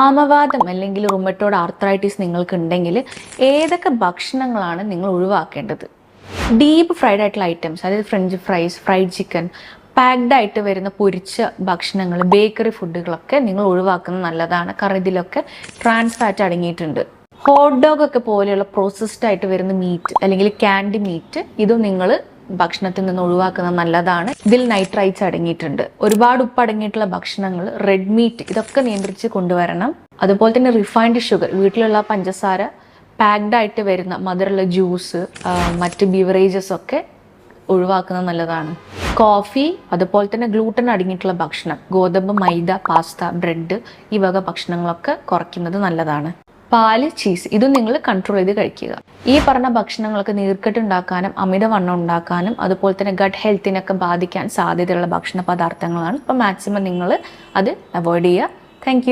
ആമവാദം അല്ലെങ്കിൽ rheumatoid arthritis നിങ്ങൾക്ക് ഉണ്ടെങ്കിൽ ഏതൊക്കെ ഭക്ഷണങ്ങളാണ് നിങ്ങൾ ഒഴിവാക്കേണ്ടത്? ഡീപ്പ് ഫ്രൈഡ് ആയിട്ടുള്ള ഐറ്റംസ് അതായത് french fries fried chicken packed ആയിട്ട് വരുന്ന പൊരിച്ച ഭക്ഷണങ്ങൾ ബേക്കറി ഫുഡുകളൊക്കെ നിങ്ങൾ ഒഴിവാക്കുന്നത് നല്ലതാണ്. കാരണം ഇതിലൊക്കെ ട്രാൻസ് ഫാറ്റ് അടങ്ങിയിട്ടുണ്ട്. ഹോട്ട് ഡോഗ് ഒക്കെ പോലെയുള്ള പ്രോസസ്ഡ് ആയിട്ട് വരുന്ന മീറ്റ് അല്ലെങ്കിൽ ക്യാൻഡ് മീറ്റ് ഇതും നിങ്ങൾ ഭക്ഷണത്തിൽ നിന്ന് ഒഴിവാക്കുന്നത് നല്ലതാണ്. ഇതിൽ നൈട്രൈറ്റ്സ് അടങ്ങിയിട്ടുണ്ട്. ഒരുപാട് ഉപ്പ് അടങ്ങിയിട്ടുള്ള ഭക്ഷണങ്ങൾ റെഡ് മീറ്റ് ഇതൊക്കെ നിയന്ത്രിച്ച് കൊണ്ടുവരണം. അതുപോലെ തന്നെ റിഫൈൻഡ് ഷുഗർ വീട്ടിലുള്ള പഞ്ചസാര പാക്ഡ് ആയിട്ട് വരുന്ന മധുരമുള്ള ജ്യൂസ് മറ്റ് ബിവറേജസ് ഒക്കെ ഒഴിവാക്കുന്നത് നല്ലതാണ്. കോഫി അതുപോലെ തന്നെ ഗ്ലൂട്ടൻ അടങ്ങിയിട്ടുള്ള ഭക്ഷണം ഗോതമ്പ് മൈദ പാസ്ത ബ്രെഡ് ഈ വക ഭക്ഷണങ്ങളൊക്കെ കുറയ്ക്കുന്നത് നല്ലതാണ്. പാൽ ചീസ് ഇതും നിങ്ങൾ കൺട്രോൾ ചെയ്ത് കഴിക്കുക. ഈ പറഞ്ഞ ഭക്ഷണങ്ങൾക്ക് നീർക്കെട്ട് ഉണ്ടാക്കാനും അമിതവണ്ണം ഉണ്ടാക്കാനും അതുപോലെ തന്നെ ഗട്ട് ഹെൽത്തിനൊക്കെ ബാധിക്കാൻ സാധ്യതയുള്ള ഭക്ഷണ പദാർത്ഥങ്ങളാണ്. അപ്പോൾ മാക്സിമം നിങ്ങൾ അത് അവോയ്ഡ് ചെയ്യുക. താങ്ക്